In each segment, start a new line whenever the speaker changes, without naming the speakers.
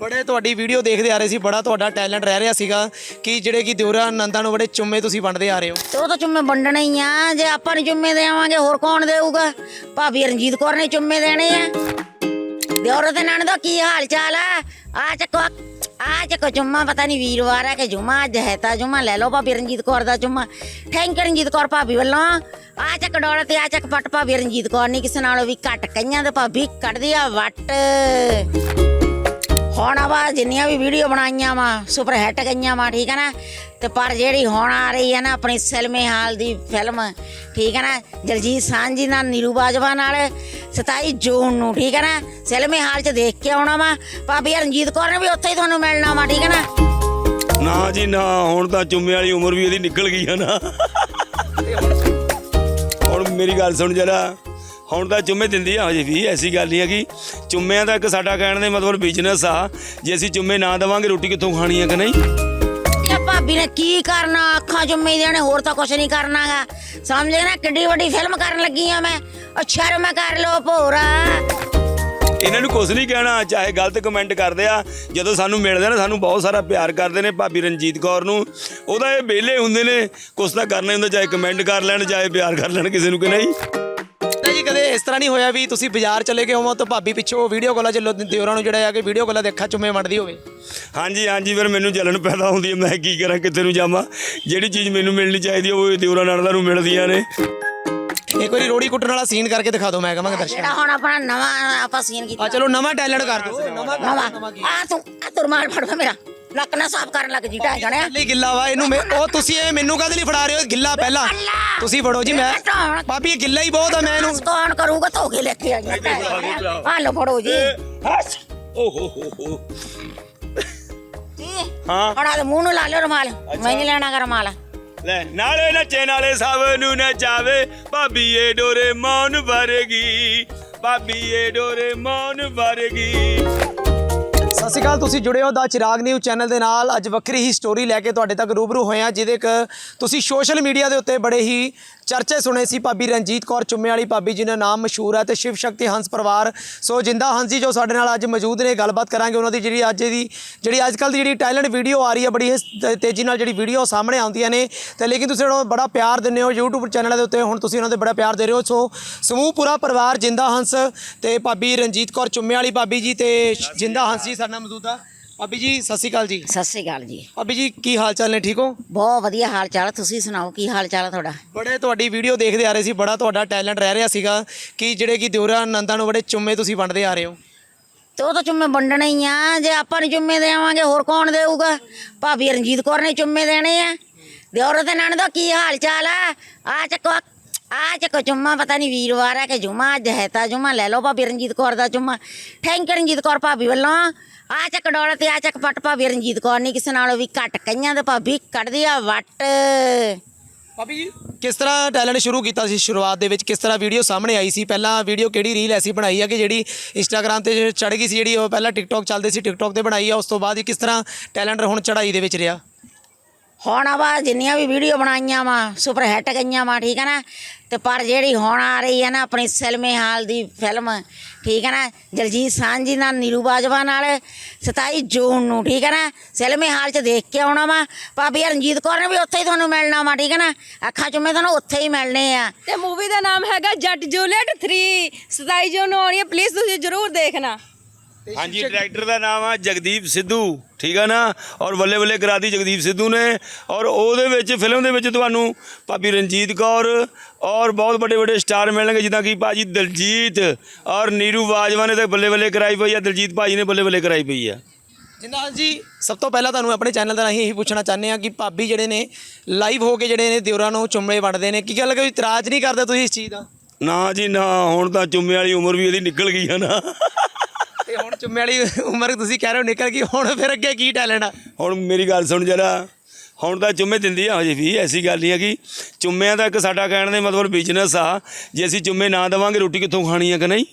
ਬੜੇ ਤੁਹਾਡੀ ਵੀਡੀਓ ਦੇਖਦੇ ਆ ਰਹੇ ਸੀ, ਬੜਾ ਤੁਹਾਡਾ ਟੈਲੈਂਟ ਰਹਿ ਰਿਹਾ ਸੀਗਾ ਕਿ ਜਿਹੜੇ ਕਿ ਦਿਉਰਾ ਨੰਦਾਂ ਨੂੰ ਬੜੇ ਚੁੰਮੇ ਤੁਸੀਂ ਵੰਡਦੇ ਆ ਰਹੇ ਹੋ।
ਤੇ ਉਹ ਤਾਂ ਚੁੰਮੇ ਵੰਡਣੇ ਹੀ ਆ, ਜੇ ਆਪਾਂ ਨਹੀਂ ਚੁੰਮੇ ਦੇਵਾਂਗੇ ਹੋਰ ਕੌਣ ਦੇਊਗਾ? ਭਾਬੀ ਰਣਜੀਤ ਕੌਰ ਨੇ ਚੁੰਮੇ ਦੇਣੇ ਆ। ਦਿਓਰ ਤੇ ਨਣ ਦਾ ਕੀ ਹਾਲ ਚਾਲ ਆ? ਆ ਚੱਕੋ ਆ ਚੱਕੋ ਚੁੰਮਾ, ਪਤਾ ਨਹੀਂ ਵੀਰਵਾਰ ਆ ਕਿ ਜੁਮਾ, ਅੱਜ ਹੈ ਤਾਂ ਜੁਮਾ, ਲੈ ਲਓ ਭਾਬੀ ਰਣਜੀਤ ਕੌਰ ਦਾ ਚੁੰਮਾ ਥੈਂਕ ਯੂ ਰਣਜੀਤ ਕੌਰ ਭਾਬੀ ਵੱਲੋਂ। ਆ ਚੱਕ ਡੋਲ ਤੇ ਆ ਚੱਕ ਪੱਟ ਭਾਬੀ ਰਣਜੀਤ ਕੌਰ, ਨਹੀਂ ਕਿਸੇ ਨਾਲੋਂ ਵੀ ਘੱਟ ਕਈਆਂ ਦੇ ਭਾਬੀ ਕੱਢਦੀ ਆ ਵੱਟ। ਹੁਣ ਆਵਾ ਜਿੰਨੀਆਂ ਵੀ ਵੀਡੀਓ ਬਣਾਈਆਂ ਵਾ ਸੁਪਰ ਹਿੱਟ ਗਈਆਂ ਵਾ ਠੀਕ ਹੈ ਨਾ? ਤੇ ਪਰ ਜਿਹੜੀ ਹੁਣ ਆ ਰਹੀ ਹੈ ਨਾ ਆਪਣੀ ਸਿਲਮੇ ਹਾਲ ਦੀ ਫਿਲਮ ਠੀਕ ਹੈ ਨਾ? ਜਲਜੀਤ ਸਾਂਝੀ ਨਾਲ ਨੀਰੂ ਬਾਜਵਾ ਨਾਲ 27 ਜੂਨ ਨੂੰ ਠੀਕ ਹੈ ਨਾ? ਸਿਲਮੇ ਹਾਲ 'ਚ ਦੇਖ ਕੇ ਆਉਣਾ ਵਾ। ਭਾਬੀ ਰਣਜੀਤ ਕੌਰ ਨੇ ਵੀ ਉੱਥੇ ਹੀ ਤੁਹਾਨੂੰ ਮਿਲਣਾ ਵਾ ਠੀਕ ਹੈ ਨਾ?
ਨਾ ਜੀ ਨਾ ਹੁਣ ਤਾਂ ਚੁੰਮੇ ਵਾਲੀ ਉਮਰ ਵੀ ਇਹਦੀ ਨਿਕਲ ਗਈ ਆ ਨਾ। ਹੁਣ ਮੇਰੀ ਗੱਲ ਸੁਣ ਜਰਾ। ਹੁਣ ਤਾਂ ਚੁੰਮੇ ਦਿੰਦੀ ਆ ਹਜੇ ਵੀ ਐਸੀ ਗੱਲ ਨਹੀਂ ਹੈਗੀ। ਚੁੰਮਿਆਂ ਦਾ ਇੱਕ ਸਾਡਾ ਕਹਿਣ ਦੇ ਮਤਲਬ ਬਿਜ਼ਨਸ ਆ ਜੇ ਅਸੀਂ ਚੁੰਮੇ ਨਾ ਦੇਵਾਂਗੇ ਰੋਟੀ ਕਿੱਥੋਂ ਖਾਣੀ ਆ ਕਿ ਨਹੀਂ?
ਇਹ ਭਾਬੀ ਨੇ ਕੀ ਕਰਨਾ ਅੱਖਾਂ ਚੁੰਮੇ ਦੇਣੇ ਹੋਰ ਤਾਂ ਕੁਛ ਨਹੀਂ ਕਰਨਾਗਾ। ਸਮਝ ਨਾ ਕਿੱਡੀ ਵੱਡੀ ਫਿਲਮ ਕਰਨ ਲੱਗੀ ਆ ਮੈਂ। ਉਹ ਸ਼ਰਮ ਕਰ ਲੋ ਭੋਰਾ।
ਇਹਨਾਂ ਨੂੰ ਕੁਝ ਨਹੀਂ ਕਹਿਣਾ ਚਾਹੇ ਗਲਤ ਕਮੈਂਟ ਕਰਦੇ ਆ। ਜਦੋਂ ਸਾਨੂੰ ਮਿਲਦੇ ਨੇ ਸਾਨੂੰ ਬਹੁਤ ਸਾਰਾ ਪਿਆਰ ਕਰਦੇ ਨੇ ਭਾਬੀ ਰਣਜੀਤ ਕੌਰ ਨੂੰ। ਉਹਦਾ ਇਹ ਵਿਹਲੇ ਹੁੰਦੇ ਨੇ ਕੁਛ ਤਾਂ ਕਰਨਾ ਹੀ ਹੁੰਦਾ ਚਾਹੇ ਕਮੈਂਟ ਕਰ ਲੈਣ ਚਾਹੇ ਪਿਆਰ ਕਰ ਲੈਣ ਕਿਸੇ ਨੂੰ ਕਿ ਨਹੀਂ।
ਇਸ ਤਰ੍ਹਾਂ ਨਹੀਂ ਹੋਇਆ ਵੀ ਤੁਸੀਂ ਬਾਜ਼ਾਰ ਚਲੇ ਗਏ ਹੋ ਤਾਂ ਭਾਬੀ ਪਿੱਛੋਂ ਵੀਡੀਓ ਕਾਲਾਂ ਚ ਲੋ- ਦਿਓਰਾਂ ਨੂੰ ਜਿਹੜਾ ਆ ਕਿ ਵੀਡੀਓ ਕਾਲਾਂ ਦੇਖਾ ਚੁੰਮੇ ਵੰਡਦੀ ਹੋਵੇ।
ਹਾਂਜੀ ਹਾਂਜੀ ਫਿਰ ਮੈਨੂੰ ਜਲਨ ਪੈਦਾ ਹੁੰਦੀ ਹੈ। ਮੈਂ ਕੀ ਕਰਾਂ ਕਿੱਥੇ ਨੂੰ ਜਾਵਾਂ? ਜਿਹੜੀ ਚੀਜ਼ ਮੈਨੂੰ ਮਿਲਣੀ ਚਾਹੀਦੀ ਹੈ ਉਹ ਦਿਉਰਾ ਨਣਦਾਂ ਨੂੰ ਮਿਲਦੀਆਂ ਨੇ।
ਇੱਕ ਵਾਰੀ ਰੋੜੀ ਕੁੱਟਣ ਵਾਲਾ ਸੀਨ ਕਰਕੇ ਦਿਖਾ ਦਿਓ ਮੈਂ ਕਹਾਂਗਾ ਦਰਸ਼ਕ
ਜਿਹੜਾ ਹੁਣ ਆਪਣਾ ਨਵਾਂ ਆਪਾਂ ਸੀਨ ਕੀਤਾ।
ਆ ਚਲੋ ਨਵਾਂ ਟੈਲੈਂਟ ਕਰ ਦਿਓ। ਨਵਾਂ
ਨਵਾਂ। ਆ ਤੂੰ ਆ ਤੁਰਮਾਲ ਫੜ ਮੇਰਾ। ਲੱਕ ਨਾ ਸਾਫ਼ ਕਰਨ ਲੱਗ ਜੀ ਢਾਹ ਜਾਣਿਆ।
ਲਈ ਗਿੱਲਾ ਵਾ ਇਹਨੂੰ ਮੈਂ ਉਹ ਤੁਸੀਂ ਇਹ ਮੈਨੂੰ ਕਾਹਦੇ ਲਈ ਫੜਾ ਰਹੇ ਹੋ? ਗਿੱਲਾ ਪਹਿਲਾਂ। ਤੁਸੀਂ ਫੜੋ ਜੀ ਮੈਂ। ਭਾਬੀ ਇਹ ਗਿੱਲਾ ਹੀ ਬਹੁਤ ਆ ਮੈਂ ਇਹਨੂੰ
ਕੌਣ ਕਰੂਗਾ? ਧੋ ਕੇ ਲੈ ਕੇ ਆ ਜੀ। ਆ ਲੋ ਫੜੋ ਜੀ।
ਓ ਹੋ ਹੋ ਹੋ। ਹਾਂ।
ਹੁਣ ਆ ਮੂੰਹ ਨੂੰ ਲਾ ਲਿਓ ਰਮਾਲ। ਮੈਂ ਨਹੀਂ ਲੈਣਾ ਗਾ ਰਮਾਲ।
ਲੈ ਨਾਲੇ ਨੱਚੇ ਨਾਲੇ ਸਭ ਨੂੰ ਨਚਾਵੇ। ਭਾਬੀ ਏ ਡੋਰੇ ਮੌਨ ਭਰੇਗੀ ਭਾਬੀ ਏ ਡੋਰੇ ਮੌਨ ਭਰੇਗੀ
ਸਤਿ ਸ਼੍ਰੀ ਅਕਾਲ, ਤੁਸੀਂ ਜੁੜੇ ਹੋ ਦਾ ਚਿਰਾਗ ਨਿਊਜ਼ ਚੈਨਲ ਦੇ ਨਾਲ। ਅੱਜ ਵੱਖਰੀ ਹੀ ਸਟੋਰੀ ਲੈ ਕੇ ਤੁਹਾਡੇ ਤੱਕ ਰੂਬਰੂ ਹੋਏ ਹਾਂ ਜਿਹਦੇ ਕ ਤੁਸੀਂ ਸੋਸ਼ਲ ਮੀਡੀਆ ਦੇ ਉੱਤੇ ਬੜੇ ਹੀ ਚਰਚੇ ਸੁਣੇ ਸੀ ਭਾਬੀ ਰਣਜੀਤ ਕੌਰ ਚੁੰਮੇ ਵਾਲੀ ਭਾਬੀ ਜੀ ਦਾ ਨਾਮ ਮਸ਼ਹੂਰ ਹੈ ਤੇ ਸ਼ਿਵ ਸ਼ਕਤੀ ਹੰਸ ਪਰਿਵਾਰ। ਸੋ ਜਿੰਦਾ ਹੰਸ ਜੀ ਜੋ ਸਾਡੇ ਨਾਲ ਅੱਜ ਮੌਜੂਦ ਨੇ, ਗੱਲਬਾਤ ਕਰਾਂਗੇ ਉਹਨਾਂ ਦੀ ਜਿਹੜੀ ਅੱਜ ਦੀ, ਜਿਹੜੀ ਅੱਜ ਕੱਲ ਦੀ ਜਿਹੜੀ ਟੈਲੈਂਟ ਵੀਡੀਓ ਆ ਰਹੀ ਹੈ, ਬੜੀ ਹੀ ਤੇਜ਼ੀ ਨਾਲ ਜਿਹੜੀ ਵੀਡੀਓ ਸਾਹਮਣੇ ਆਉਂਦੀਆਂ ਨੇ। ਤੇ ਲੇਕਿਨ ਤੁਸੀਂ ਉਹਨਾਂ ਨੂੰ ਬੜਾ ਪਿਆਰ ਦਿੰਦੇ ਹੋ YouTube ਚੈਨਲ ਦੇ ਉੱਤੇ, ਹੁਣ ਤੁਸੀਂ ਉਹਨਾਂ ਦੇ ਬੜਾ ਪਿਆਰ ਦੇ ਰਹੇ ਹੋ। ਸੋ ਸਮੂਹ ਪੂਰਾ ਪਰਿਵਾਰ ਜਿੰਦਾ ਹੰਸ ਤੇ ਭਾਬੀ ਰਣਜੀਤ ਕੌਰ ਚੁੰਮੇ ਵਾਲੀ ਭਾਬੀ ਜੀ ਤੇ ਜਿੰਦਾ ਹੰਸ ਜੀ ਸਾਡੇ ਨਾਲ ਮੌਜੂਦ ਆ। ਭਾਬੀ ਜੀ ਸਤਿ ਸ਼੍ਰੀ ਅਕਾਲ ਜੀ।
ਸਤਿ ਸ੍ਰੀ ਅਕਾਲ ਜੀ।
ਭਾਬੀ ਜੀ ਕੀ ਹਾਲ ਚਾਲ ਨੇ ਠੀਕ ਹੋ?
ਬਹੁਤ ਵਧੀਆ ਹਾਲ ਚਾਲ ਤੁਸੀਂ ਸੁਣਾਓ ਕੀ ਹਾਲ ਚਾਲ ਤੁਹਾਡਾ?
ਬੜੇ ਤੁਹਾਡੀ ਵੀਡੀਓ ਦੇਖਦੇ ਆ ਰਹੇ ਸੀ ਬੜਾ ਤੁਹਾਡਾ ਟੈਲੈਂਟ ਰਹਿ ਰਿਹਾ ਸੀਗਾ ਕਿ ਜਿਹੜੇ ਕਿ ਦਿਉਰਾ ਨੰਦਾਂ ਨੂੰ ਬੜੇ ਚੁੰਮੇ ਤੁਸੀਂ ਵੰਡਦੇ ਆ ਰਹੇ ਹੋ।
ਤੇ ਉਹ ਤਾਂ ਚੁੰਮੇ ਵੰਡਣੇ ਹੀ ਆ ਜੇ ਆਪਾਂ ਨਹੀਂ ਚੁੰਮੇ ਦੇਵਾਂਗੇ ਹੋਰ ਕੌਣ ਦੇਊਗਾ? ਭਾਬੀ ਰਣਜੀਤ ਕੌਰ ਨੇ ਚੁੰਮੇ ਦੇਣੇ ਆ। ਦਿਓਰ ਤੇ ਨਣ ਦਾ ਕੀ ਹਾਲ ਚਾਲ ਆ? ਆ ਚੱਕੋ ਆ ਚੱਕੋ ਚੁੰਮਾ ਪਤਾ ਨਹੀਂ ਵੀਰਵਾਰ ਹੈ ਕਿ ਜੁਮਾ ਅੱਜ ਹੈ ਤਾਂ ਜੁਮਾ ਲੈ ਲਓ ਭਾਬੀ ਰਣਜੀਤ ਕੌਰ ਦਾ ਚੁੰਮਾ ਥੈਂਕ ਯੂ ਰਣਜੀਤ ਕੌਰ ਭਾਬੀ ਵੱਲੋਂ। ਆ ਚੱਕ ਡੋਲ ਤੇ ਆ ਚੱਕ ਪੱਟ ਭਾਬੀ ਰਣਜੀਤ ਕੌਰ ਨਹੀਂ ਕਿਸੇ ਨਾਲੋਂ ਵੀ ਘੱਟ ਕਈਆਂ ਦੇ ਭਾਬੀ ਕੱਢਦੀ ਆ ਵੱਟ।
ਭਾਬੀ ਜੀ, ਕਿਸ ਤਰ੍ਹਾਂ ਟੈਲੈਂਟ ਸ਼ੁਰੂ ਕੀਤਾ ਸੀ ਸ਼ੁਰੂਆਤ ਦੇ ਵਿੱਚ? ਕਿਸ ਤਰ੍ਹਾਂ ਵੀਡੀਓ ਸਾਹਮਣੇ ਆਈ ਸੀ? ਪਹਿਲਾਂ ਵੀਡੀਓ ਕਿਹੜੀ ਰੀਲ ਐਸੀ ਬਣਾਈ ਆ ਕਿ ਜਿਹੜੀ ਇੰਸਟਾਗ੍ਰam ਤੇ ਚੜ ਗਈ ਸੀ ਜਿਹੜੀ ਉਹ ਪਹਿਲਾਂ ਟਿਕਟੌਕ ਚੱਲਦੇ ਸੀ ਟਿਕਟੌਕ ਤੇ ਬਣਾਈ ਆ, ਉਸ ਤੋਂ ਬਾਅਦ ਹੀ ਕਿਸ ਤਰ੍ਹਾਂ ਟੈਲੈਂਟ ਹੁਣ ਚੜਾਈ ਦੇ ਵਿੱਚ ਰਿਹਾ?
ਹੁਣ ਆਵਾ ਜਿੰਨੀਆਂ ਵੀ ਵੀਡੀਓ ਬਣਾਈਆਂ ਵਾ ਸੁਪਰ ਹਿੱਟ ਗਈਆਂ ਵਾ, ਠੀਕ ਹੈ ਨਾ? ਤੇ ਪਰ ਜਿਹੜੀ ਹੁਣ ਆ ਰਹੀ ਹੈ ਨਾ ਆਪਣੀ ਸਿਲਮੇ ਹਾਲ ਦੀ ਫਿਲਮ ਠੀਕ ਹੈ ਨਾ? ਜਲਜੀਤ ਸਾਂਝੀ ਨਾਲ, ਨੀਰੂ ਬਾਜਵਾ ਨਾਲ 27 ਜੂਨ ਨੂੰ, ਠੀਕ ਹੈ ਨਾ? ਸਿਲਮੇ ਹਾਲ 'ਚ ਦੇਖ ਕੇ ਆਉਣਾ ਵਾ। ਭਾਬੀ ਰਣਜੀਤ ਕੌਰ ਨੇ ਵੀ ਉੱਥੇ ਹੀ ਤੁਹਾਨੂੰ ਮਿਲਣਾ ਵਾ, ਠੀਕ ਹੈ ਨਾ? ਅੱਖਾਂ ਚੁੰਮੇ ਤੁਹਾਨੂੰ ਉੱਥੇ ਹੀ ਮਿਲਣੇ ਆ।
ਤੇ ਮੂਵੀ ਦਾ ਨਾਮ ਹੈਗਾ ਜੱਟ ਜੂਲੀਅਟ 3 27 ਜੂਨ ਨੂੰ ਆਉਣੀ ਹੈ ਪਲੀਜ਼ ਤੁਸੀਂ ਜ਼ਰੂਰ ਦੇਖਣਾ।
ਹਾਂਜੀ ਡਾਇਰੈਕਟਰ ਦਾ ਨਾਮ ਆ ਜਗਦੀਪ ਸਿੱਧੂ ਠੀਕ ਆ ਨਾ? ਔਰ ਬੱਲੇ ਬੱਲੇ ਕਰਾਦੀ ਜਗਦੀਪ ਸਿੱਧੂ ਨੇ। ਔਰ ਉਹਦੇ ਵਿੱਚ ਫਿਲਮ ਦੇ ਵਿੱਚ ਤੁਹਾਨੂੰ ਭਾਬੀ ਰਣਜੀਤ ਕੌਰ ਔਰ ਬਹੁਤ ਵੱਡੇ ਵੱਡੇ ਸਟਾਰ ਮਿਲਣਗੇ ਜਿੱਦਾਂ ਕਿ ਭਾਜੀ ਦਲਜੀਤ ਔਰ ਨੀਰੂ ਬਾਜਵਾ ਨੇ ਤਾਂ ਬੱਲੇ ਬੱਲੇ ਕਰਾਈ ਪਈ ਆ ਦਲਜੀਤ ਭਾਜੀ ਨੇ ਬੱਲੇ ਬੱਲੇ ਕਰਾਈ ਪਈ ਆ।
ਜਿੰਦਾ ਜੀ ਸਭ ਤੋਂ ਪਹਿਲਾਂ ਤੁਹਾਨੂੰ ਆਪਣੇ ਚੈਨਲ ਦਾ ਅਸੀਂ ਇਹੀ ਪੁੱਛਣਾ ਚਾਹੁੰਦੇ ਹਾਂ ਕਿ ਭਾਬੀ ਜਿਹੜੇ ਨੇ ਲਾਈਵ ਹੋ ਕੇ ਜਿਹੜੇ ਨੇ ਦਿਉਰਾਂ ਨੂੰ ਚੁੰਮੇ ਵੰਡਦੇ ਨੇ ਕੀ ਗੱਲ ਕੋਈ ਇਤਰਾਜ਼ ਨਹੀਂ ਕਰਦੇ ਤੁਸੀਂ ਇਸ ਚੀਜ਼ ਦਾ?
ਨਾ ਜੀ ਨਾ ਹੁਣ ਤਾਂ ਚੁੰਮੇ ਵਾਲੀ ਉਮਰ ਵੀ ਇਹਦੀ ਨਿਕਲ ਗਈ ਆ ਨਾ।
ਚੁੰਮੇ ਵਾਲੀ ਉਮਰ ਤੁਸੀਂ ਕਹਿ ਰਹੇ ਹੋ ਨਿਕਲ ਗਈ, ਹੁਣ ਫਿਰ ਅੱਗੇ ਕੀ ਟੈਲੈਂਟ ਆ?
ਹੁਣ ਮੇਰੀ ਗੱਲ ਸੁਣ ਜਰਾ, ਹੁਣ ਤਾਂ ਚੁੰਮੇ ਦਿੰਦੀ ਆ ਹਜੇ ਵੀ, ਐਸੀ ਗੱਲ ਨਹੀਂ ਹੈਗੀ। ਚੁੰਮਿਆਂ ਦਾ ਇੱਕ ਸਾਡਾ ਕਹਿਣ ਦੇ ਮਤਲਬ ਬਿਜ਼ਨਸ ਆ, ਜੇ ਅਸੀਂ ਚੁੰਮੇ ਨਾ ਦੇਵਾਂਗੇ, ਰੋਟੀ ਕਿੱਥੋਂ ਖਾਣੀ ਆ ਕਿ ਨਹੀਂ?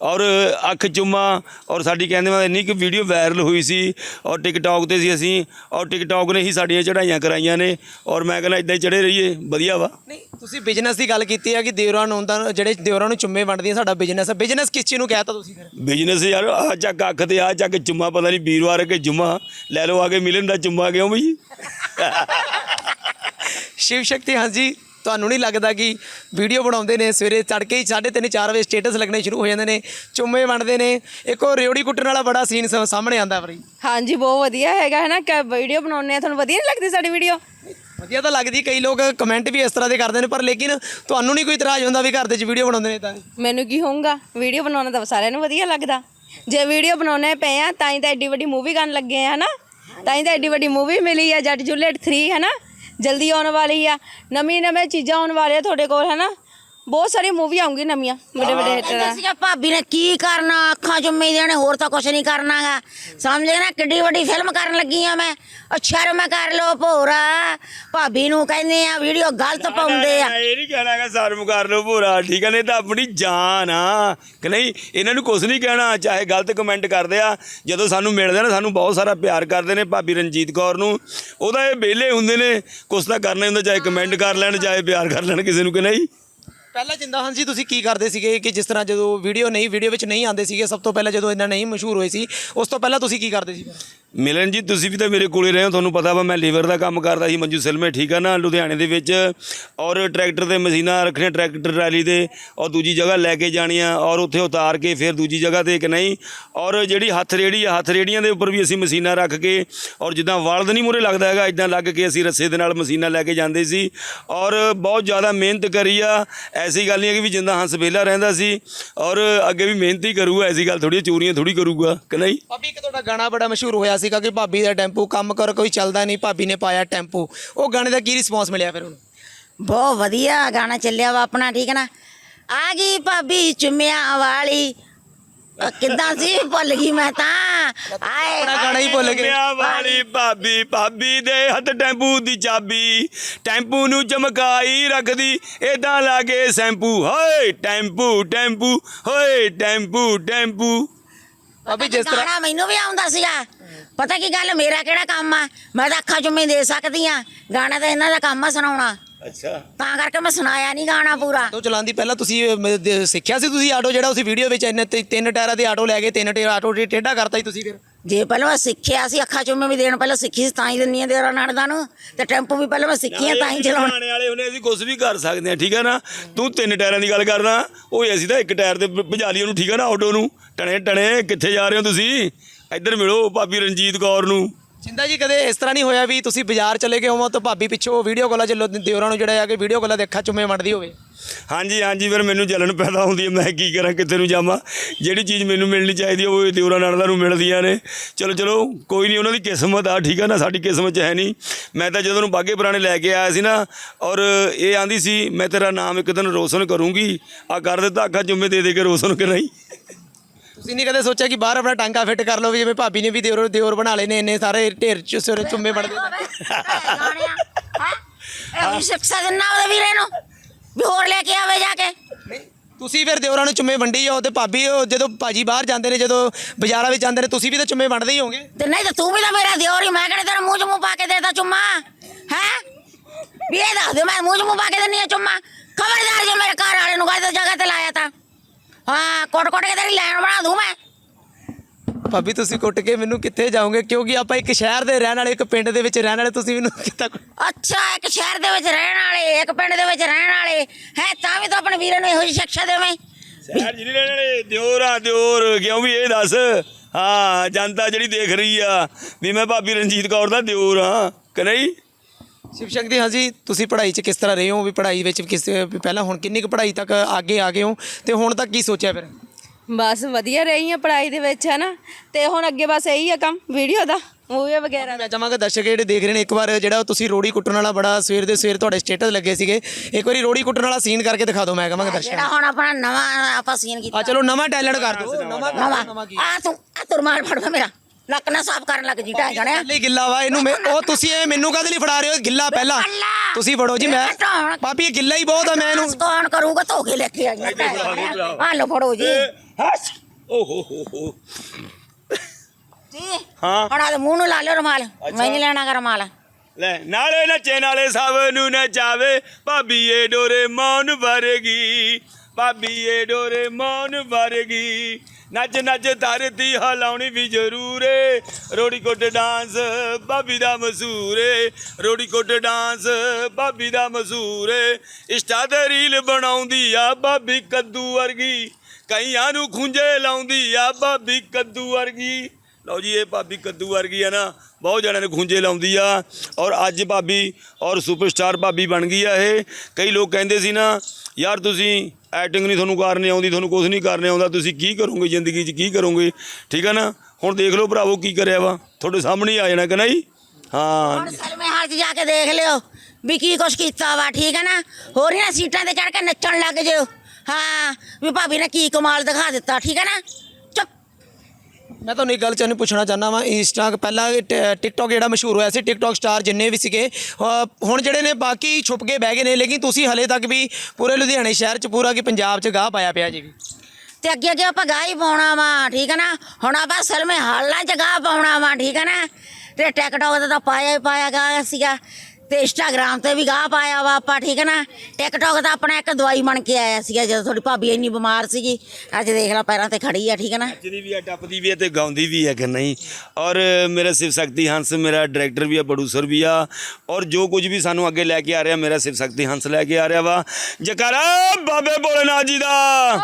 ਔਰ ਅੱਖ ਚੁੰਮਾ ਔਰ ਸਾਡੀ ਕਹਿੰਦੇ ਮੈਂ ਇੰਨੀ ਕਿ ਵੀਡੀਓ ਵਾਇਰਲ ਹੋਈ ਸੀ ਔਰ ਟਿਕਟੌਕ ਤੇ ਸੀ ਅਸੀਂ ਔਰ ਟਿਕਟੌਕ ਨੇ ਹੀ ਸਾਡੀਆਂ ਚੜਾਈਆਂ ਕਰਾਈਆਂ ਨੇ ਔਰ ਮੈਂ ਕਹਿੰਦਾ ਇਦਾਂ ਹੀ ਚੜੇ ਰਹੀਏ ਵਧੀਆ ਵਾ।
ਨਹੀਂ ਤੁਸੀਂ ਬਿਜ਼ਨਸ ਦੀ ਗੱਲ ਕੀਤੀ ਹੈ ਕਿ ਦਿਓਰਾਂ ਨੂੰ ਤਾਂ ਜਿਹੜੇ ਦਿਓਰਾਂ ਨੂੰ ਚੁੰਮੇ ਵੰਡਦੀਆਂ ਸਾਡਾ ਬਿਜ਼ਨਸ ਹੈ ਬਿਜ਼ਨਸ ਕਿਸ ਚੀਜ਼ ਨੂੰ ਕਹਿਤਾ ਤੁਸੀਂ ਫਿਰ?
ਬਿਜ਼ਨਸ ਯਾਰ ਆ ਚੱਕ ਅੱਖ ਤੇ ਆ ਚੱਕ ਚੁੰਮਾ ਪਤਾ ਨਹੀਂ ਵੀਰਵਾਰ ਕੇ ਜੁਮਾ ਲੈ ਲਓ ਆ ਕੇ ਮਿਲਣ ਦਾ ਚੁੰਮਾ ਕਿਉਂ ਬਈ?
ਸ਼ਿਵ ਸ਼ਕਤੀ ਹਾਂਜੀ। ਤੁਹਾਨੂੰ ਨਹੀਂ ਲੱਗਦਾ ਕਿ ਵੀਡੀਓ ਬਣਾਉਂਦੇ ਨੇ ਸਵੇਰੇ ਤੜਕੇ ਹੀ 3:30 4 ਵਜੇ ਸਟੇਟਸ ਲੱਗਣੇ ਸ਼ੁਰੂ ਹੋ ਜਾਂਦੇ ਨੇ ਚੁੰਮੇ ਵੰਡਦੇ ਨੇ ਇੱਕ ਉਹ ਰਿਓੜੀ ਕੁੱਟਣ ਵਾਲਾ ਬੜਾ ਸੀਨ ਸਾਹਮਣੇ ਆਂਦਾ ਫਰੀ
ਹਾਂਜੀ ਬਹੁਤ ਵਧੀਆ ਹੈਗਾ ਹੈ ਨਾ ਕਿ ਵੀਡੀਓ ਬਣਾਉਂਦੇ ਆ ਤੁਹਾਨੂੰ ਵਧੀਆ ਨਹੀਂ ਲੱਗਦੀ ਸਾਡੀ ਵੀਡੀਓ?
ਵਧੀਆ ਤਾਂ ਲੱਗਦੀ ਕਈ ਲੋਕ ਕਮੈਂਟ ਵੀ ਇਸ ਤਰ੍ਹਾਂ ਦੇ ਕਰਦੇ ਨੇ ਪਰ ਲੇਕਿਨ ਤੁਹਾਨੂੰ ਨਹੀਂ ਕੋਈ ਇਤਰਾਜ਼ ਹੁੰਦਾ ਵੀ ਘਰ ਦੇ ਵਿੱਚ ਵੀਡੀਓ ਬਣਾਉਂਦੇ ਨੇ ਤਾਂ।
ਮੈਨੂੰ ਕੀ ਹੋਊਗਾ? ਵੀਡੀਓ ਬਣਾਉਣਾ ਤਾਂ ਸਾਰਿਆਂ ਨੂੰ ਵਧੀਆ ਲੱਗਦਾ। ਜੇ ਵੀਡੀਓ ਬਣਾਉਣੇ ਪਏ ਆ ਤਾਂ ਹੀ ਤਾਂ ਐਡੀ ਵੱਡੀ ਮੂਵੀ ਕਰਨ ਲੱਗੇ ਆ ਹਨਾ? ਤਾਂ ਹੀ ਤਾਂ ਐਡੀ ਵੱਡੀ ਮੂਵੀ ਮਿਲੀ ਆ ਜੱਟ ਜੁਲੀਅਟ 3 ਹਨਾ? ਜਲਦੀ ਆਉਣ ਵਾਲੀ ਆ। ਨਵੀਂ ਨਵੇਂ ਚੀਜ਼ਾਂ ਆਉਣ ਵਾਲੀਆਂ ਤੁਹਾਡੇ ਕੋਲ ਹੈ ਨਾ ਬਹੁਤ ਸਾਰੀ ਮੂਵੀ ਆਉਂਗੀ ਨਵੀਆਂ ਵੱਡੇ ਵੱਡੇ ਹਿੱਟ
ਸੀਗਾ ਭਾਬੀ ਨੇ ਕੀ ਕਰਨਾ ਅੱਖਾਂ ਚੁੰਮੇ ਦੇਣੇ ਹੋਰ ਤਾਂ ਕੁਛ ਨਹੀਂ ਕਰਨਾਗਾ ਸਮਝ ਗਏ ਨਾ ਕਿੱਡੀ ਵੱਡੀ ਫਿਲਮ ਕਰਨ ਲੱਗੀ ਆ ਮੈਂ। ਉਹ ਸ਼ਰਮ ਕਰ ਲੋ ਭੋਰਾ। ਭਾਬੀ ਨੂੰ ਕਹਿੰਦੇ ਆ ਵੀਡੀਓ ਗਲਤ ਪਾਉਂਦੇ ਆ।
ਇਹ ਨਹੀਂ ਕਹਿਣਾਗਾ ਸ਼ਰਮ ਕਰ ਲਓ ਭੋਰਾ। ਠੀਕ ਹੈ ਨੇ ਤਾਂ ਆਪਣੀ ਜਾਨ ਆ। ਕਿ ਨਹੀਂ ਇਹਨਾਂ ਨੂੰ ਕੁਝ ਨਹੀਂ ਕਹਿਣਾ ਚਾਹੇ ਗਲਤ ਕਮੈਂਟ ਕਰਦੇ ਆ। ਜਦੋਂ ਸਾਨੂੰ ਮਿਲਦੇ ਨੇ ਸਾਨੂੰ ਬਹੁਤ ਸਾਰਾ ਪਿਆਰ ਕਰਦੇ ਨੇ ਭਾਬੀ ਰਣਜੀਤ ਕੌਰ ਨੂੰ। ਉਹਦਾ ਇਹ ਵਿਹਲੇ ਹੁੰਦੇ ਨੇ ਕੁਛ ਤਾਂ ਕਰਨਾ ਹੀ ਹੁੰਦਾ ਚਾਹੇ ਕਮੈਂਟ ਕਰ ਲੈਣ ਚਾਹੇ ਪਿਆਰ ਕਰ ਲੈਣ ਕਿਸੇ ਨੂੰ ਕਿ ਨਹੀਂ?
ਪਹਿਲਾਂ ਜਿੰਦਾ ਹਾਂਜੀ ਤੁਸੀਂ ਕੀ ਕਰਦੇ ਸੀਗੇ ਕਿ ਜਿਸ ਤਰ੍ਹਾਂ ਜਦੋਂ ਵੀਡੀਓ ਨਹੀਂ ਵੀਡੀਓ ਵਿੱਚ ਨਹੀਂ ਆਉਂਦੇ ਸੀਗੇ, ਸਭ ਤੋਂ ਪਹਿਲਾਂ ਜਦੋਂ ਇਹਨਾਂ ਨਹੀਂ ਮਸ਼ਹੂਰ ਹੋਏ ਸੀ, ਉਸ ਤੋਂ ਪਹਿਲਾਂ ਤੁਸੀਂ ਕੀ ਕਰਦੇ ਸੀ
ਮਿਲਨ ਜੀ, ਤੁਸੀਂ ਵੀ ਤਾਂ ਮੇਰੇ ਕੋਲੇ ਰਹੇ ਹੋ, ਤੁਹਾਨੂੰ ਪਤਾ ਵਾ ਮੈਂ ਲੀਵਰ ਦਾ ਕੰਮ ਕਰਦਾ ਸੀ, ਮੰਜੂ ਸਿਲਮੇ ਠੀਕ ਆ ਨਾ, ਲੁਧਿਆਣੇ ਦੇ ਵਿੱਚ। ਔਰ ਟਰੈਕਟਰ ਤੇ ਮਸ਼ੀਨਾਂ ਰੱਖਣੀਆਂ, ਟਰੈਕਟਰ ਟਰਾਲੀ ਦੇ ਔਰ ਦੂਜੀ ਜਗ੍ਹਾ ਲੈ ਕੇ ਜਾਣੀਆਂ, ਔਰ ਉੱਥੇ ਉਤਾਰ ਕੇ ਫਿਰ ਦੂਜੀ ਜਗ੍ਹਾ ਤੇ ਇੱਕ ਨਹੀਂ। ਔਰ ਜਿਹੜੀ ਹੱਥ ਰੇੜੀ ਆ, ਹੱਥ ਰੇੜੀਆਂ ਦੇ ਉੱਪਰ ਵੀ ਅਸੀਂ ਮਸ਼ੀਨਾਂ ਰੱਖ ਕੇ, ਔਰ ਜਿੱਦਾਂ ਵਲਦ ਨਹੀਂ ਮੂਰੇ ਲੱਗਦਾ ਹੈਗਾ ਇਦਾਂ ਲੱਗ ਕੇ ਅਸੀਂ ਰੱਸੇ ਦੇ ਨਾਲ ਮਸ਼ੀਨਾਂ ਲੈ ਕੇ ਜਾਂਦੇ ਸੀ। ਔਰ ਬਹੁਤ ਜ਼ਿਆਦਾ ਮਿਹਨਤ ਕਰੀ ਆ, ਐਸੀ ਗੱਲ ਨਹੀਂ ਹੈ ਕਿ ਵੀ ਜਿੰਦਾ ਹੰਸ ਵਿਹਲਾ ਰਹਿੰਦਾ ਸੀ, ਔਰ ਅੱਗੇ ਵੀ ਮਿਹਨਤ ਹੀ ਕਰੂਗਾ, ਐਸੀ ਗੱਲ ਥੋੜੀ ਚੋਰੀਆਂ ਥੋੜੀ ਕਰੂਗਾ, ਕਿ ਨਹੀਂ?
ਭਾਬੀ, ਇੱਕ ਤੁਹਾਡਾ ਗਾਣਾ ਬੜਾ ਮਸ਼ਹੂਰ ਹੋਇਆ ਸੀਗਾ ਕਿ ਭਾਬੀ ਦਾ ਟੈਂਪੂ ਕੰਮ ਕਰ ਕੋਈ ਚੱਲਦਾ ਨਹੀਂ ਭਾਬੀ ਨੇ ਪਾਇਆ ਟੈਂਪੂ। ਉਹ ਗਾਣੇ ਦਾ ਕੀ ਰਿਸਪੌਂਸ ਮਿਲਿਆ ਫਿਰ ਉਹਨੂੰ?
ਬਹੁਤ ਵਧੀਆ ਗਾਣਾ ਚੱਲਿਆ ਵਾ ਆਪਣਾ ਠੀਕ ਹੈ ਨਾ? ਆ ਗਈ ਭਾਬੀ ਚੁੰਮਿਆਂ ਵਾਲੀ। ਕਿੱਦਾਂ ਸੀ? ਭੁੱਲ ਗਈ ਮੈਂ ਤਾਂ। ਆਏ
ਆਪਣਾ ਗਾਣਾ ਹੀ ਭੁੱਲ ਗਏ।
ਵਿਆਹ ਵਾਲੀ ਭਾਬੀ ਭਾਬੀ ਦੇ ਹੱਥ ਟੈਂਪੂ ਦੀ ਚਾਬੀ। ਟੈਂਪੂ ਨੂੰ ਚਮਕਾਈ ਰੱਖਦੀ ਏਦਾਂ ਲਾਗੇ ਸੈਂਪੂ। ਹੋਏ ਟੈਂਪੂ ਟੈਂਪੂ ਹੋਏ ਟੈਂਪੂ ਟੈਂਪੂ।
ਭਾਬੀ ਜਿਸ ਤਰ੍ਹਾਂ
ਗਾਣਾ ਮੈਨੂੰ ਵੀ ਆਉਂਦਾ ਸੀਗਾ। ਪਤਾ ਕੀ ਗੱਲ? ਮੇਰਾ ਕਿਹੜਾ ਕੰਮ ਆ? ਮੈਂ ਤਾਂ ਅੱਖਾਂ ਚੁੰਮੇ ਦੇ ਸਕਦੀ ਆ। ਗਾਣਾ ਤਾਂ ਇਹਨਾਂ ਦਾ ਕੰਮ ਆ ਸੁਣਾਉਣਾ।
ਅੱਛਾ।
ਤਾਂ ਕਰਕੇ ਮੈਂ ਸੁਣਾਇਆ ਨਹੀਂ ਗਾਣਾ ਪੂਰਾ।
ਆਟੋ ਚਲਾਉਣ ਦੀ ਪਹਿਲਾਂ ਤੁਸੀਂ ਅਹ, ਮ- ਦ- ਸਿੱਖਿਆ ਸੀ ਤੁਸੀਂ ਆਟੋ ਜਿਹੜਾ ਤੁਸੀਂ ਵੀਡੀਓ ਵਿੱਚ ਇੰਨੇ ਤੇ- ਤਿੰਨ ਟਾਇਰਾਂ ਦੇ ਆਟੋ ਲੈ ਕੇ ਤਿੰਨ ਟਾਇਰ ਆਟੋ ਟੇ- ਟੇਢਾ ਕਰਤਾ ਸੀ ਤੁਸੀਂ ਫਿਰ?
ਜੇ ਪਹਿਲਾਂ ਮੈਂ ਸਿੱਖਿਆ ਸੀ ਅੱਖਾਂ ਚੁੰਮੇ ਵੀ ਦੇਣ ਪਹਿਲਾਂ ਸਿੱਖੀ ਸੀ ਤਾਂ ਹੀ ਦਿੰਨੀ ਆ ਦੇਰਾ ਨੜਦਾ ਨੂੰ। ਤੇ ਟੈਂਪੂ ਵੀ ਪਹਿਲਾਂ ਮੈਂ ਸਿੱਖੀ ਆ ਤਾਂ ਹੀ ਚਲਾਉਣਾ।
ਚਲਾਉਣੇ ਵਾਲੇ ਹੁੰਦੇ ਅਸੀਂ ਕੁਝ ਵੀ ਕਰ ਸਕਦੇ ਆ ਠੀਕ ਹੈ ਨਾ? ਤੂੰ ਤਿੰਨ ਟਾਇਰਾਂ ਦੀ ਗੱਲ ਕਰਦਾ ਓਏ ਅਸੀਂ ਤਾਂ ਇੱਕ ਟਾਇਰ ਤੇ ਭਜਾ ਲਈ ਉਹਨੂੰ ਠੀਕ ਹੈ ਨਾ ਆਟੋ ਨੂੰ? ਟਣੇ ਟਣੇ ਕਿੱਥੇ ਜਾ ਰਹੇ ਹੋ ਤੁਸੀਂ? ਇੱਧਰ ਮਿਲੋ ਭਾਬੀ ਰਣਜੀਤ ਕੌਰ ਨੂੰ।
ਚਿੰਦਾ ਜੀ ਕਦੇ ਇਸ ਤਰ੍ਹਾਂ ਨਹੀਂ ਹੋਇਆ ਵੀ ਤੁਸੀਂ ਬਾਜ਼ਾਰ ਚਲੇ ਗਏ ਹੋਵੋ ਤਾਂ ਭਾਬੀ ਪਿੱਛੋਂ ਵੀਡੀਓ ਕਾਲਾਂ ਚੱਲੋ ਦਿਓਰਾਂ ਨੂੰ ਜਿਹੜਾ ਆ ਕੇ ਵੀਡੀਓ ਕਾਲਾਂ ਦੇ ਅੱਖਾਂ ਚੁੰਮੇ ਵੰਡਦੀ ਹੋਵੇ।
ਹਾਂਜੀ ਹਾਂਜੀ ਫਿਰ ਮੈਨੂੰ ਜਲਨ ਪੈਦਾ ਹੁੰਦੀ ਹੈ ਮੈਂ ਕੀ ਕਰਾਂ ਕਿੱਥੇ ਨੂੰ ਜਾਵਾਂ? ਜਿਹੜੀ ਚੀਜ਼ ਮੈਨੂੰ ਮਿਲਣੀ ਚਾਹੀਦੀ ਹੈ ਉਹ ਦਿਉਰਾ ਨਾਨਦਾ ਨੂੰ ਮਿਲਦੀਆਂ ਨੇ। ਚਲੋ ਚਲੋ ਕੋਈ ਨਹੀਂ ਉਹਨਾਂ ਦੀ ਕਿਸਮਤ ਆ ਠੀਕ ਆ ਨਾ ਸਾਡੀ ਕਿਸਮਤ 'ਚ ਹੈ ਨਹੀਂ। ਮੈਂ ਤਾਂ ਜਦੋਂ ਨੂੰ ਬਾਗੇ ਪੁਰਾਣੇ ਲੈ ਕੇ ਆਇਆ ਸੀ ਨਾ ਔਰ ਇਹ ਆਂਦੀ ਸੀ ਮੈਂ ਤੇਰਾ ਨਾਮ ਇੱਕ ਦਿਨ ਰੋਸ਼ਨ ਕਰੂੰਗੀ। ਆ ਕਰ ਦਿੱਤਾ ਅੱਖਾਂ ਚੁੰਮੇ ਦੇ ਦੇ ਕੇ ਰੋਸ਼ਨ ਕਰਾਈ।
ਤੁਸੀਂ ਨਹੀਂ ਕਦੇ ਸੋਚਿਆ ਕਿ ਬਾਹਰ ਆਪਣਾ ਟਾਂਕਾ ਫਿੱਟ ਕਰ ਲਓ ਵੀ ਜਿਵੇਂ ਭਾਬੀ ਨੇ ਵੀ ਦਿਓਰ ਦਿਓਰ ਬਣਾ ਲਏ ਨੇ ਇੰਨੇ ਸਾਰੇ ਢੇਰ ਚ ਸਿਰ ਚੁੰਮੇ ਵੰਡਦੇ ਨੇ
ਇਹ ਸਿੱਖਿਆ ਦਿੰਨਾ ਉਹਦੇ ਵੀਰੇ ਨੂੰ ਵੀ ਹੋਰ ਲੈ ਕੇ ਆਵੇ ਜਾ ਕੇ।
ਤੁਸੀਂ ਫਿਰ ਦਿਓਰਾਂ ਨੂੰ ਚੁੰਮੇ ਵੰਡੀ ਜਾਓ ਤੇ ਭਾਬੀ ਉਹ ਜਦੋਂ ਭਾਜੀ ਬਾਹਰ ਜਾਂਦੇ ਨੇ ਜਦੋਂ ਬਾਜ਼ਾਰਾਂ ਵਿੱਚ ਜਾਂਦੇ ਨੇ ਤੁਸੀਂ ਵੀ ਤਾਂ ਚੁੰਮੇ ਵੰਡਦੇ ਹੀ ਹੋਵੋਗੇ?
ਤੇ ਨਹੀਂ ਤਾਂ ਤੂੰ ਵੀ ਤਾਂ ਮੇਰਾ ਦਿਓਰ ਹੀ ਮੈਂ ਕਿਹੜੇ ਤੇਰੇ ਮੂੰਹ 'ਚ ਮੂੰਹ ਪਾ ਕੇ ਦੇਦਾ ਚੁੰਮਾ? ਹੈ? ਵੀ ਇਹ ਦੱਸ ਦਿਓ ਮੈਂ ਮੂੰਹ 'ਚ ਮੂੰਹ ਪਾ ਕੇ ਦਿੰਨੀ ਆ ਚੁੰਮਾ? ਖਬਰਦਾਰ ਜੇ ਮੇਰੇ ਘਰ ਵਾਲੇ ਨੂੰ ਕਹਿੰਦੇ ਜਗ੍ਹਾ ਤੇ ਲਾਇਆ ਤਾਂ। ਹਾਂ ਕੋਟ ਕੋਟ ਕੇ ਤੇਰੀ ਲੈਣ ਬਣਾ ਦੂੰ ਮੈਂ।
ਭਾਬੀ ਤੁਸੀਂ ਕੁੱਟ ਕੇ ਮੈਨੂੰ ਕਿੱਥੇ ਜਾਓਗੇ? ਕਿਉਂਕਿ ਆਪਾਂ ਇੱਕ ਸ਼ਹਿਰ ਦੇ ਰਹਿਣ ਵਾਲੇ ਇੱਕ ਪਿੰਡ ਦੇ ਵਿੱਚ ਰਹਿਣ ਵਾਲੇ ਤੁਸੀਂ ਮੈਨੂੰ ਕਿੱਦਾਂ
ਅੱਛਾ ਇੱਕ ਸ਼ਹਿਰ ਦੇ ਵਿੱਚ ਰਹਿਣ ਵਾਲੇ ਇੱਕ ਪਿੰਡ ਦੇ ਵਿੱਚ ਰਹਿਣ ਵਾਲੇ। ਹੈ ਤਾਂ ਵੀ ਤਾਂ ਆਪਣੇ ਵੀਰੇ ਨੂੰ ਇਹੋ ਜਿਹੀ ਸਿੱਖਿਆ ਦੇਵੇਂ?
ਸ਼ਹਿਰ ਜੀ ਨਹੀਂ ਰਹਿਣ ਵਾਲੇ ਦਿਓਰ ਆ ਦਿਓਰ। ਕਿਉਂ ਵੀ ਇਹ ਦੱਸ? ਹਾਂ ਜਨਤਾ ਜਿਹੜੀ ਦੇਖ ਰਹੀ ਆ। ਵੀ ਮੈਂ ਭਾਬੀ ਰਣਜੀਤ ਕੌਰ ਦਾ ਦਿਓਰ ਆ ਕਿ ਨਹੀਂ?
ਸ਼ਿਵ ਸ਼ਕਤੀ ਹਾਂਜੀ ਤੁਸੀਂ ਪੜ੍ਹਾਈ 'ਚ ਕਿਸ ਤਰ੍ਹਾਂ ਰਹੇ ਹੋ? ਵੀ ਪੜ੍ਹਾਈ ਵਿੱਚ ਕਿਸ ਵੀ ਪਹਿਲਾਂ ਹੁਣ ਕਿੰਨੀ ਕੁ ਪੜ੍ਹਾਈ ਤੱਕ ਅੱਗੇ ਆ ਗਏ ਹੋ? ਤੇ ਹੁਣ ਤੱਕ ਕੀ ਸੋਚਿਆ ਫਿਰ?
ਬਸ ਵਧੀਆ ਰਹੀ ਆ ਪੜ੍ਹਾਈ ਦੇ ਵਿੱਚ ਹੈ ਨਾ ਤੇ ਹੁਣ ਅੱਗੇ ਬਸ ਇਹੀ ਆ ਕੰਮ ਵੀਡੀਓ ਦਾ ਮੂਵੀ ਵਗੈਰਾ
ਮੈਂ ਚਾਹਾਂਗਾ ਦਰਸ਼ਕ ਜਿਹੜੇ ਦੇਖ ਰਹੇ ਨੇ ਇੱਕ ਵਾਰ ਜਿਹੜਾ ਤੁਸੀਂ ਰੋੜੀ ਕੁੱਟਣ ਵਾਲਾ ਬੜਾ ਸਵੇਰ ਦੇ ਸਵੇਰ ਤੁਹਾਡੇ ਸਟੇਟਸ ਲੱਗੇ ਸੀਗੇ ਇੱਕ ਵਾਰੀ ਰੋੜੀ ਕੁੱਟਣ ਵਾਲਾ ਸੀਨ ਕਰਕੇ ਦਿਖਾ ਦਿਓ ਮੈਂ ਕਹਾਂਗਾ ਦਰਸ਼ਕਾਂ
ਜਿਹੜਾ ਹੁਣ ਆਪਣਾ ਨਵਾਂ ਆਪਾਂ ਸੀਨ ਕੀਤਾ।
ਆ ਚਲੋ ਨਵਾਂ ਟੈਲੈਂਟ ਕਰ ਦਿਓ। ਨਵਾਂ।
ਨਵਾਂ ਆ ਤੂੰ ਆ ਤੁਰਮਾਨ ਫੜ ਮੇਰਾ। ਨੱਕ ਨਾ ਸਾਫ਼ ਕਰਨ ਲੱਗ ਜੀ ਢਾਹ ਜਣਿਆ
ਪਹਿਲੇ ਗਿੱਲਾ ਵਾ ਇਹਨੂੰ ਮੈਂ- ਉਹ ਤੁਸੀਂ ਇਹ ਮੈਨੂੰ ਕਾਹਦੇ ਲਈ ਫੜਾ ਰਹੇ ਹੋ? ਗਿੱਲਾ ਪਹਿਲਾਂ।
ਗਿੱਲਾ।
ਤੁਸੀਂ ਫੜੋ ਜੀ ਮੈਂ। ਪਾਪੀ ਇਹ ਗਿੱਲਾ ਹੀ ਬਹੁਤ ਆ ਮੈਂ ਇਹਨੂੰ
ਕੌਣ ਕਰੂਗਾ? ਧੋ ਕੇ ਲੈ ਕੇ ਆਈ ਆ ਲੋ ਫੜੋ ਜੀ।
ਹੱਸ। ਓ ਹੋ ਹੋ ਹੋ।
ਜੀ
ਹਾਂ।
ਹੁਣ ਆਦੇ ਮੂੰਹ ਨੂੰ ਲਾ ਲਿਓ ਰਮਾਲ। ਮੈਂ ਨਹੀਂ ਲੈਣਾ ਗਾ ਰਮਾਲ।
ਲੈ ਨਾਲੇ ਨੱਚੇ ਨਾਲੇ ਸਭ ਨੂੰ ਨਚਾਵੇ ਭਾਬੀ ਏ ਡੋਰੇ ਮੌਨ ਵਰਗੀ। ਭਾਬੀ ਏ ਡੋਰੇ ਮੌਨ ਵਰਗੀ। ਨੱਚ ਨੱਚ ਧਰਤੀ ਹਲਾਉਣੀ ਵੀ ਜ਼ਰੂਰ ਏ। ਰੋੜੀ ਕੋਟ ਡਾਂਸ ਭਾਬੀ ਦਾ ਮਸੂਰ ਏ। ਰੋੜੀ ਕੋਟ ਡਾਂਸ ਭਾਬੀ ਦਾ ਮਸੂਰ ਏ। ਇੰਸਟਾ ਤੇ ਰੀਲ ਬਣਾਉਂਦੀ ਆ ਭਾਬੀ ਕੱਦੂ ਵਰਗੀ। ਕਈਆਂ ਨੂੰ ਖੁੰਝੇ ਲਾਉਂਦੀ ਆ ਭਾਬੀ ਕੱਦੂ ਵਰਗੀ। ਲਓ ਜੀ, ਇਹ ਭਾਬੀ ਕੱਦੂ ਵਰਗੀ ਆ ਨਾ, ਬਹੁਤ ਜਣਿਆਂ ਨੂੰ ਖੁੰਝੇ ਲਾਉਂਦੀ ਆ। ਔਰ ਅੱਜ ਭਾਬੀ ਔਰ ਸੁਪਰਸਟਾਰ ਭਾਬੀ ਬਣ ਗਈ ਆ ਇਹ। ਕਈ ਲੋਕ ਕਹਿੰਦੇ ਸੀ ਨਾ, ਯਾਰ ਤੁਸੀਂ ਐਕਟਿੰਗ ਨਹੀਂ ਤੁਹਾਨੂੰ ਕਰਨੀ ਆਉਂਦੀ, ਤੁਹਾਨੂੰ ਕੁਝ ਨਹੀਂ ਕਰਨੇ ਆਉਂਦਾ, ਤੁਸੀਂ ਕੀ ਕਰੋਗੇ ਜ਼ਿੰਦਗੀ 'ਚ, ਕੀ ਕਰੋਗੇ? ਠੀਕ ਆ ਨਾ? ਹੁਣ ਦੇਖ ਲਓ ਭਰਾਵੋ ਕੀ ਕਰਿਆ ਵਾ। ਤੁਹਾਡੇ ਸਾਹਮਣੇ ਆ ਜਾਣਾ ਕਿ ਨਹੀਂ? ਹਾਂ।
ਸਲਮੇ ਹਾਲ 'ਚ ਜਾ ਕੇ ਦੇਖ ਲਿਓ ਵੀ ਕੀ ਕੁਛ ਕੀਤਾ ਵਾ, ਠੀਕ ਹੈ ਨਾ? ਹੋਰ ਹੀ ਸੀਟਾਂ ਤੇ ਚੜ ਕੇ ਨੱਚਣ ਲੱਗ ਜਿਓ। ਹਾਂ, ਵੀ ਭਾਬੀ ਨੇ ਕੀ ਕਮਾਲ ਦਿਖਾ ਦਿੱਤਾ, ਠੀਕ ਹੈ ਨਾ?
ਮੈਂ ਤੁਹਾਨੂੰ ਇੱਕ ਗੱਲ ਚਾਹਨੂੰ ਪੁੱਛਣਾ ਚਾਹੁੰਦਾ ਵਾਂ, ਇੰਸਟਾ ਪਹਿਲਾਂ ਟ ਟਿਕਟੌਕ ਜਿਹੜਾ ਮਸ਼ਹੂਰ ਹੋਇਆ ਸੀ ਟਿਕਟੌਕ ਸਟਾਰ ਜਿੰਨੇ ਵੀ ਸੀਗੇ, ਅਹ, ਹੁਣ ਜਿਹੜੇ ਨੇ ਬਾਕੀ ਛੁਪ ਕੇ ਬਹਿ ਗਏ ਨੇ, ਲੇਕਿਨ ਤੁਸੀਂ ਹਲੇ ਤੱਕ ਵੀ ਪੂਰੇ ਲੁਧਿਆਣੇ ਸ਼ਹਿਰ 'ਚ ਪੂਰਾ ਕਿ ਪੰਜਾਬ 'ਚ ਗਾਹ ਪਾਇਆ ਪਿਆ ਜੀ। ਵੀ
ਤੇ ਅੱਗੇ ਅੱਗੇ ਆਪਾਂ ਗਾਹ ਹੀ ਪਾਉਣਾ ਵਾ, ਠੀਕ ਹੈ ਨਾ? ਹੁਣ ਆਪਾਂ ਸਲਮੇ ਹਾਲਾਂ 'ਚ ਗਾਹ ਪਾਉਣਾ ਵਾ, ਠੀਕ ਹੈ ਨਾ? ਤੇ ਟਿਕਟੋਕ ਤੇ ਤਾਂ ਪਾਇਆ ਹੀ ਪਾਇਆ ਗਾ ਸੀਗਾ। ਤੇ ਇੰਸਟਾਗ੍ਰਾਮ ਤੇ ਵੀ ਗਾਹ ਪਾਇਆ ਵਾ ਆਪਾਂ ਠੀਕ ਹੈ ਨਾ? ਟਿਕਟੌਕ ਤਾਂ ਆਪਣਾ ਇੱਕ ਦਵਾਈ ਬਣ ਕੇ ਆਇਆ ਸੀਗਾ ਜਦੋਂ ਤੁਹਾਡੀ ਭਾਬੀ ਇੰਨੀ ਬਿਮਾਰ ਸੀਗੀ। ਅੱਜ ਦੇਖ ਲੈ ਪੈਰਾਂ ਤੇ ਖੜੀ ਆ ਠੀਕ ਹੈ ਨਾ?
ਨੱਚਦੀ ਵੀ ਹੈ ਟੱਪਦੀ ਵੀ ਹੈ ਤੇ ਗਾਉਂਦੀ ਵੀ ਹੈ ਕਿ ਨਹੀਂ। ਔਰ ਮੇਰਾ ਸ਼ਿਵ ਸ਼ਕਤੀ ਹੰਸ ਮੇਰਾ ਡਾਇਰੈਕਟਰ ਵੀ ਹੈ ਪ੍ਰੋਡਿਊਸਰ ਵੀ ਆ। ਔਰ ਜੋ ਕੁਝ ਵੀ ਸਾਨੂੰ ਅੱਗੇ ਲੈ ਕੇ ਆ ਰਿਹਾ ਮੇਰਾ ਸ਼ਿਵ ਸ਼ਕਤੀ ਹੰਸ ਲੈ ਕੇ ਆ ਰਿਹਾ ਵਾ। ਜਕਾਰਾ ਬਾਬੇ ਭੋਲੇਨਾਥ ਜੀ ਦਾ!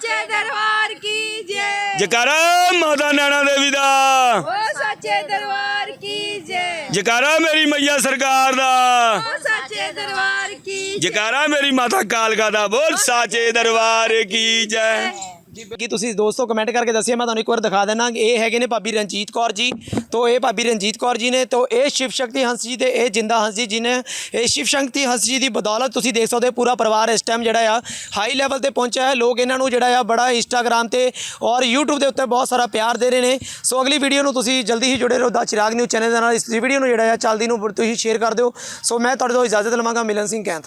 ਸੱਚੇ ਦਰਬਾਰ ਕੀ ਜੈ।
ਜਕਾਰਾ ਮਾਤਾ ਨੈਣਾ ਦੇਵੀ ਦਾ।
ਓ ਸੱਚੇ ਦਰਬਾਰ ਕੀ ਜੈ।
ਜਕਾਰਾ ਮੇਰੀ ਮਈਆ ਸਰਕਾਰ ਦਾ।
ਓ ਸੱਚੇ ਦਰਬਾਰ ਕੀ
ਜਕਾਰਾ ਮੇਰੀ ਮਾਤਾ ਕਾਲਕਾ ਦਾ। ਬੋਲ ਸਾਚੇ ਦਰਬਾਰ ਕੀ ਜੈ।
ਜੀ ਬਾਕੀ ਤੁਸੀਂ ਦੋਸਤੋ ਕਮੈਂਟ ਕਰਕੇ ਦੱਸਿਆ ਮੈਂ ਤੁਹਾਨੂੰ ਇੱਕ ਵਾਰ ਦਿਖਾ ਦੇਣਾ ਇਹ ਹੈਗੇ ਨੇ ਭਾਬੀ ਰਣਜੀਤ ਕੌਰ ਜੀ। ਤੋਂ ਇਹ ਭਾਬੀ ਰਣਜੀਤ ਕੌਰ ਜੀ ਨੇ, ਤੋਂ ਇਹ ਸ਼ਿਵ ਸ਼ਕਤੀ ਹੰਸ ਜੀ ਤੇ ਇਹ ਜਿੰਦਾ ਹੰਸ ਜੀ, ਜਿਨੇ ਇਹ ਸ਼ਿਵ ਸ਼ਕਤੀ ਹੰਸ ਜੀ ਦੀ ਬਦੌਲਤ ਤੁਸੀਂ ਦੇਖ ਸਕਦੇ ਹੋ, ਪੂਰਾ ਪਰਿਵਾਰ ਇਸ ਟਾਈਮ ਜਿਹੜਾ ਆ ਹਾਈ ਲੈਵਲ ਤੇ ਪਹੁੰਚਿਆ ਹੈ। ਲੋਕ ਇਹਨਾਂ ਨੂੰ ਜਿਹੜਾ ਆ, ਬੜਾ ਇੰਸਟਾਗ੍ਰam ਤੇ ਔਰ YouTube ਦੇ ਉੱਤੇ ਬਹੁਤ ਸਾਰਾ ਪਿਆਰ ਦੇ ਰਹੇ ਨੇ। ਸੋ ਅਗਲੀ ਵੀਡੀਓ ਨੂੰ ਤੁਸੀਂ ਜਲਦੀ ਹੀ ਜੁੜੇ ਰਹੋ, ਦਾ ਚਿਰਾਗ ਨਿਊਜ਼ ਚੈਨਲ ਦੇ ਨਾਲ। ਇਸ ਵੀਡੀਓ ਨੂੰ ਜਿਹੜਾ ਆ, ਚੱਲਦੀ ਨੂੰ ਤੁਸੀਂ ਸ਼ੇਅਰ ਕਰ ਦਿਓ। ਸੋ ਮੈਂ ਤੁਹਾਡੇ ਤੋਂ ਇਜਾਜ਼ਤ ਲਵਾਂਗਾ। ਮਿਲਨ ਸਿੰਘ ਕੈਂਥ।